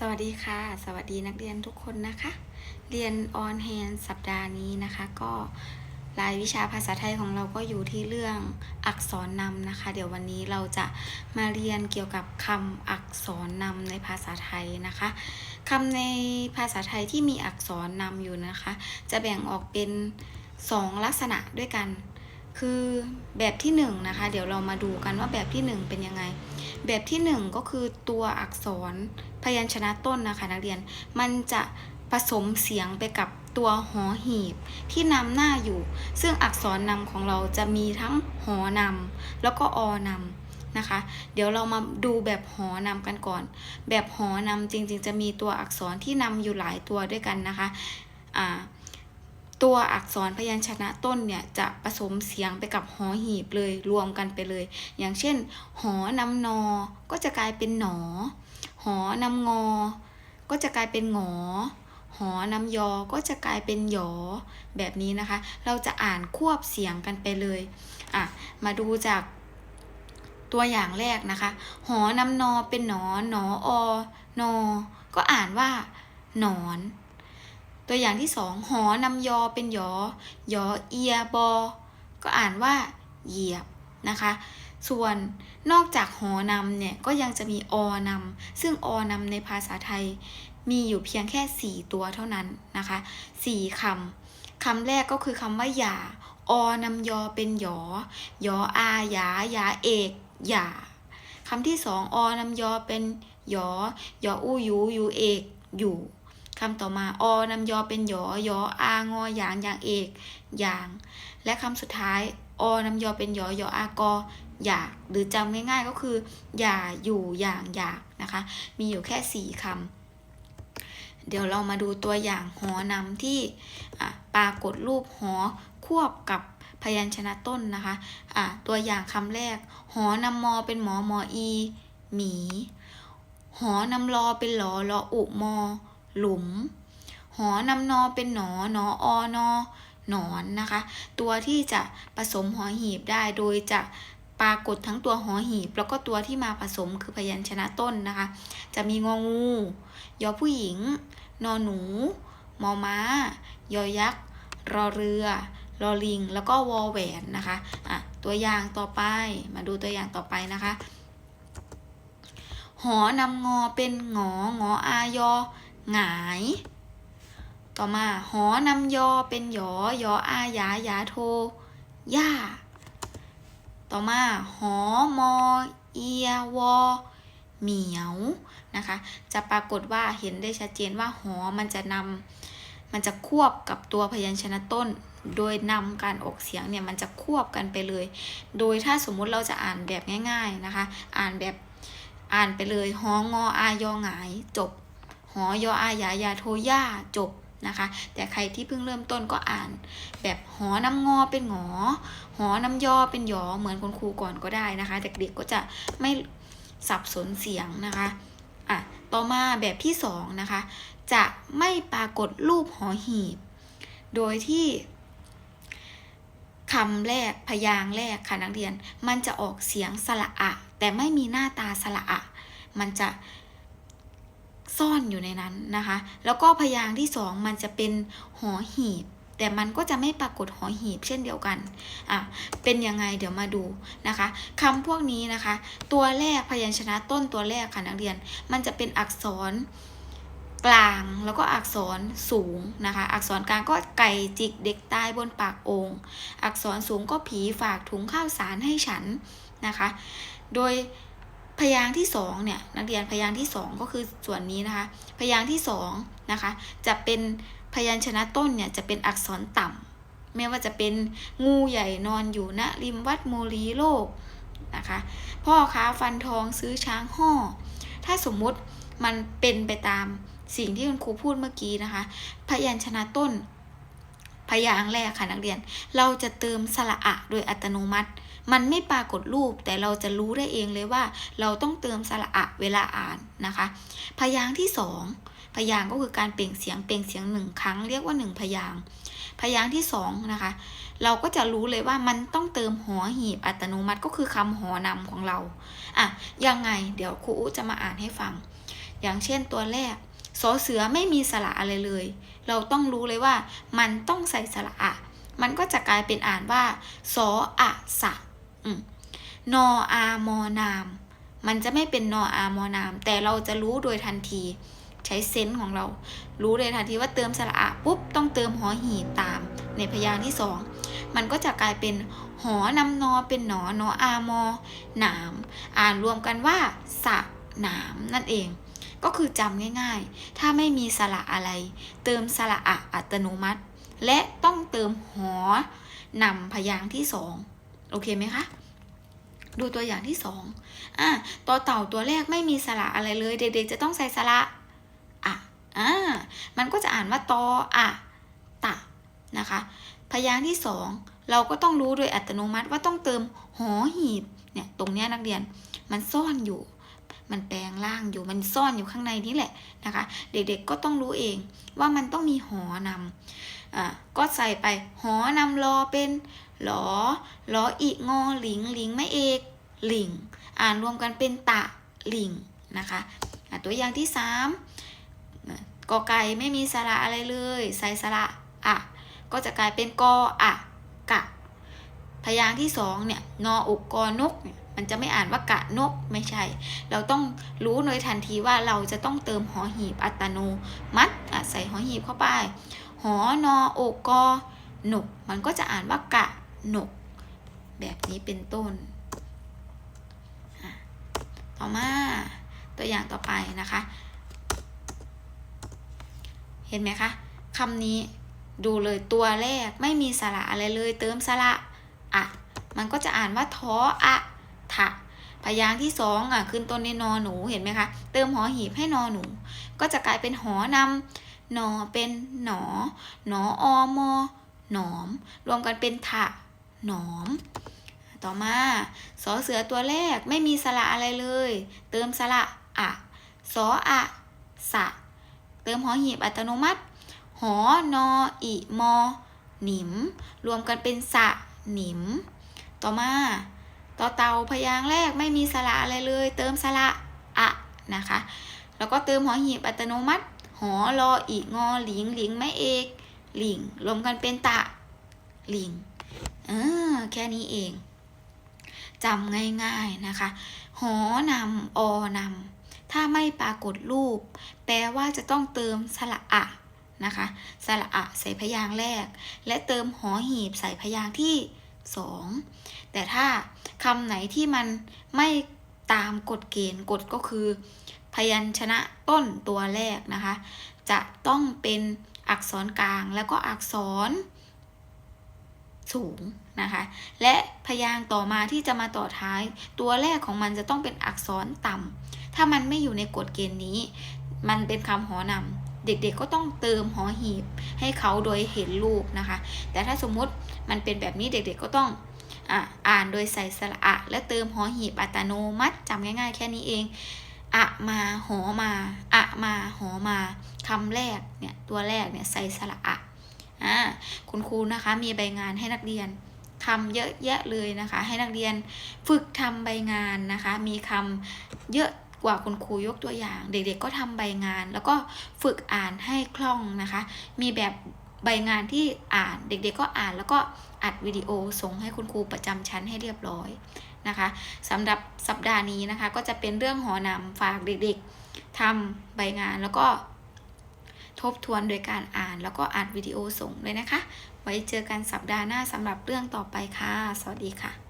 สวัสดีค่ะ สวัสดีนักเรียนทุกคนนะคะ เรียนออนแฮนสัปดาห์นี้นะคะ ก็รายวิชาภาษาไทยของเราก็อยู่ที่เรื่องอักษรนำนะคะ เดี๋ยววันนี้เราจะมาเรียนเกี่ยวกับคำอักษรนำในภาษาไทยนะคะคำในภาษาไทยที่มีอักษรนำอยู่นะคะ จะแบ่งออกเป็นสองลักษณะด้วยกัน คือแบบที่หนึ่งนะคะ เดี๋ยวเรามาดูกันว่าแบบที่หนึ่งเป็นยังไง แบบที่หนึ่งก็คือตัวอักษรพยัญชนะต้นนะคะนักเรียนมันจะผสมเสียงไปกับตัวหอหีบที่นำหน้าอยู่ ซึ่งอักษรนำของเราจะมีทั้งหอนำแล้วก็อนำนะคะ เดี๋ยวเรามาดูแบบหอนำกันก่อน แบบหอนำจริงๆ จะมีตัวอักษรที่นำอยู่หลายตัวด้วยกันนะคะอ่า ตัวอักษรพยัญชนะต้นเนี่ยจะผสมเสียงไปกับหอหีบเลยรวมกันไปเลย อย่างเช่น หอนำนอ ก็จะกลายเป็นหนอ หอนำงอ ก็จะกลายเป็นหงอ หอนำยอ ก็จะกลายเป็นหยอ แบบนี้นะคะ เราจะอ่านควบเสียงกันไปเลย อะ มาดูจากตัวอย่างแรกนะคะ หอนำนอเป็นหนอหนออนอ ก็อ่านว่าหนอน ตัวอย่างที่สองหอนำยอเป็นยอ ยอเอียบอก็อ่านว่าเหยียบนะคะ ส่วนนอกจากหอนำเนี่ยก็ยังจะมีอนำซึ่งอนำในภาษาไทย มีอยู่เพียงแค่ 4 ตัวเท่านั้นนะคะ4คำคำแรกก็คือคำว่าหย่าอนำยอเป็นหยอ ยออาหยาหยาเอกหย่าคำที่สองอนำยอเป็นหยอ ยออูยูยูเอกอยู่ คำต่อมาอนำยอเป็นยอยออางอหยางอย่างเอกอย่าง และคำสุดท้ายอนำยอเป็นยอยออากออยาก หรือจำง่ายๆก็คือ อย่าอยู่อย่างอยากนะคะ มีอยู่แค่สี่คำเดี๋ยวเรามาดูตัวอย่างหอนำที่ปรากฏรูปหอควบกับพยัญชนะต้นนะคะะตัวอย่างคำแรก หอนำมอเป็นหมอมออี หมี หอนำรอเป็นหลอรออุมอ หลุม หอนำนอเป็นหนอหนออนอหนอนนะคะ ตัวที่จะผสมหอหีบได้โดยจะปรากฏทั้งตัวหอหีบ แล้วก็ตัวที่มาผสมคือพยัญชนะต้นนะคะ จะมีงองู ยอผู้หญิง นอหนู มอม้า ยอยักษ์ รอเรือ รอลิง แล้วก็วอแหวนนะคะอะตัวอย่างต่อไป มาดูตัวอย่างต่อไปนะคะ หอนำงอเป็นงองออายอ หงาย ต่อมาหอนำยอเป็นหยอ ยออายายาโท ย่า ต่อมาหอมอเอียวอเหมียวนะคะ จะปรากฏว่าเห็นได้ชัดเจนว่าหอมันจะนำมันจะควบกับตัวพยัญชนะต้น โดยนำการออกเสียงเนี่ยมันจะควบกันไปเลย โดยถ้าสมมุติเราจะอ่านแบบง่าย ๆนะคะ อ่านแบบอ่านไปเลยหองออายอหงายจบ หอยออายายาโทย่าจบนะคะ แต่ใครที่เพิ่งเริ่มต้นก็อ่าน แบบหอน้ำงอเป็นหงอ หอน้ำยอเป็นหยอเหมือนคุณครูก่อนก็ได้นะคะเด็กๆก็จะไม่สับสนเสียงนะคะอะต่อมาแบบที่สองนะคะ จะไม่ปรากฏรูปหอหีบ โดยที่คำแรกพยางแรกค่ะนักเรียน มันจะออกเสียงสระอะ แต่ไม่มีหน้าตาสระอะ มันจะ ซ่อนอยู่ในนั้นนะคะ แล้วก็พยางค์ที่สองมันจะเป็นหอหีบ แต่มันก็จะไม่ปรากฏหอหีบเช่นเดียวกันอะเป็นยังไงเดี๋ยวมาดูนะคะคำพวกนี้นะคะ ตัวแรกพยัญชนะต้นตัวแรกค่ะนักเรียน มันจะเป็นอักษรกลางแล้วก็อักษรสูงนะคะ อักษรกลางก็ไก่จิกเด็กตายบนปากโองอักษรสูงก็ผีฝากถุงข้าวสารให้ฉันนะคะ โดย พยางค์ที่สองเนี่ยนักเรียนพยางค์ที่สองก็คือส่วนนี้นะคะ พยางค์ที่สองนะคะจะเป็นพยัญชนะต้นเนี่ยจะเป็นอักษรต่ำไม่ว่าจะเป็นงูใหญ่นอนอยู่ณริมวัดโมลีโลกนะคะพ่อค้าฟันทองซื้อช้างห่อถ้าสมมุติมันเป็นไปตามสิ่งที่คุณครูพูดเมื่อกี้นะคะ พยัญชนะต้น พยางค์แรกค่ะนักเรียน เราจะเติมสระอะโดยอัตโนมัติ มันไม่ปรากฏรูปแต่เราจะรู้ได้เองเลยว่า เราต้องเติมสระอะเวลาอ่านนะคะ พยางค์ที่สองพยางค์ก็คือการเปล่งเสียงเปล่งเสียงหนึ่งครั้งเรียกว่าหนึ่งพยางค์พยางค์ที่สองนะคะ เราก็จะรู้เลยว่ามันต้องเติมหอหีบอัตโนมัติก็คือคำหอนำของเราอะยังไงเดี๋ยวครูจะมาอ่านให้ฟัง อย่างเช่นตัวแรก สอเสือไม่มีสระอะไรเลย เราต้องรู้เลยว่า มันต้องใส่สระอะมันก็จะกลายเป็นอ่านว่าสออะสะนออามอนาม มันจะไม่เป็นนออามอนาม แต่เราจะรู้โดยทันที ใช้เซนส์ของเรา รู้เลยทันทีว่าเติมสระอะปุ๊บต้องเติมหอหีตาม ในพยางค์ที่สองมันก็จะกลายเป็นหอนำนอเป็นหนอนออามอหนาม อ่านรวมกันว่าสะหนามนั่นเอง ก็คือจำง่ายๆ ถ้าไม่มีสระอะไร เติมสระอะอัตโนมัติ และต้องเติมหอนำพยางค์ที่สองโอเคไหมคะ ดูตัวอย่างที่สองอะต่อเต่าตัวแรกไม่มีสระอะไรเลย เด็กๆ จะต้องใส่สระอะอ่ามันก็จะอ่านว่าตออะตะนะคะ พยางค์ที่สองเราก็ต้องรู้โดยอัตโนมัติว่าต้องเติมหอหีบเนี่ยตรงเนี้ยนักเรียนมันซ่อนอยู่ มันแปลงร่างอยู่มันซ่อนอยู่ข้างในนี้แหละนะคะ เด็กๆก็ต้องรู้เองว่ามันต้องมีหอนำอ่าก็ใส่ไปหอนำรอเป็นหลอหลออีงอหลิงหลิงไม่เอกหลิง อ่านรวมกันเป็นตะหลิงนะคะะตัวอย่างที่สามกอไก่ไม่มีสระอะไรเลย ใส่สระอะก็จะกลายเป็นกออะกะพยางค์ที่สองเนี่ยนออุกกอนกเนี่ย มันจะไม่อ่านว่ากะนกไม่ใช่ เราต้องรู้โดยทันทีว่าเราจะต้องเติมหอหีบอัตโนมัติอะใส่หอหีบเข้าไป หอนอโอกอหนก มันก็จะอ่านว่ากะหนก แบบนี้เป็นต้น ต่อมาตัวอย่างต่อไปนะคะ เห็นไหมคะคำนี้ดูเลยตัวแรกไม่มีสระอะไรเลยเติมสระอะ มันก็จะอ่านว่าท้ออะ ทะพยางค์ที่สองอะขึ้นต้นในนอหนูเห็นไหมคะ เติมหอหีบให้นอหนู ก็จะกลายเป็นหอนำหนอเป็นหนอ หนออมอหนอม รวมกันเป็นทะหนอม ต่อมาสอเสือตัวแรกไม่มีสระอะไรเลย เติมสระอะสออะสะ เติมหอหีบอัตโนมัติ หอนออิมอหนิม รวมกันเป็นสะหนิม ต่อมา ต่อเตาพยางค์แรกไม่มีสระอะไรเลย เติมสระอะนะคะ แล้วก็เติมหอหีบอัตโนมัติ หอรออีงอหลิงหลิงไม่เอกหลิงรวมกันเป็นตะหลิงเออแค่นี้เองจำง่ายๆนะคะ หอนำอนำถ้าไม่ปรากฏรูป แปลว่าจะต้องเติมสระอะนะคะ สระอะใส่พยางค์แรก และเติมหอหีบใส่พยางค์ที่ สองแต่ถ้าคำไหนที่มันไม่ตามกฎเกณฑ์กฎก็คือ พยัญชนะต้นตัวแรกนะคะ จะต้องเป็นอักษรกลางแล้วก็อักษรสูงนะคะ และพยางต่อมาที่จะมาต่อท้าย ตัวแรกของมันจะต้องเป็นอักษรต่ำถ้ามันไม่อยู่ในกฎเกณฑ์นี้ มันเป็นคำหอนำ เด็กๆก็ต้องเติมหอหีบให้เขาโดยเห็นรูปนะคะ แต่ถ้าสมมุติมันเป็นแบบนี้เด็กๆก็ต้องอ่อ่านโดยใส่สระอะ และเติมหอหีบอัตโนมัติจำง่ายๆ แค่นี้เองอะมาหอมาอะมาหอมาคำแรกเนี่ยตัวแรกเนี่ยใส่สระอะอ่าคุณครูนะคะมีใบงานให้นักเรียนทำเยอะแยะเลยนะคะ ให้นักเรียนฝึกทำใบงานนะคะ มีคำเยอะ ว่าคุณครูยกตัวอย่าง เด็กๆก็ทำใบงาน แล้วก็ฝึกอ่านให้คล่องนะคะ มีแบบใบงานที่อ่านเด็กๆก็อ่านแล้วก็อัดวิดีโอส่งให้คุณครูประจำชั้นให้เรียบร้อยนะคะสำหรับสัปดาห์นี้นะคะ ก็จะเป็นเรื่องหอนำฝากเด็กๆทำใบงานแล้วก็ทบทวนโดยการอ่านแล้วก็อัดวิดีโอส่งเลยนะคะ ไว้เจอกันสัปดาห์หน้าสำหรับเรื่องต่อไปค่ะ สวัสดีค่ะ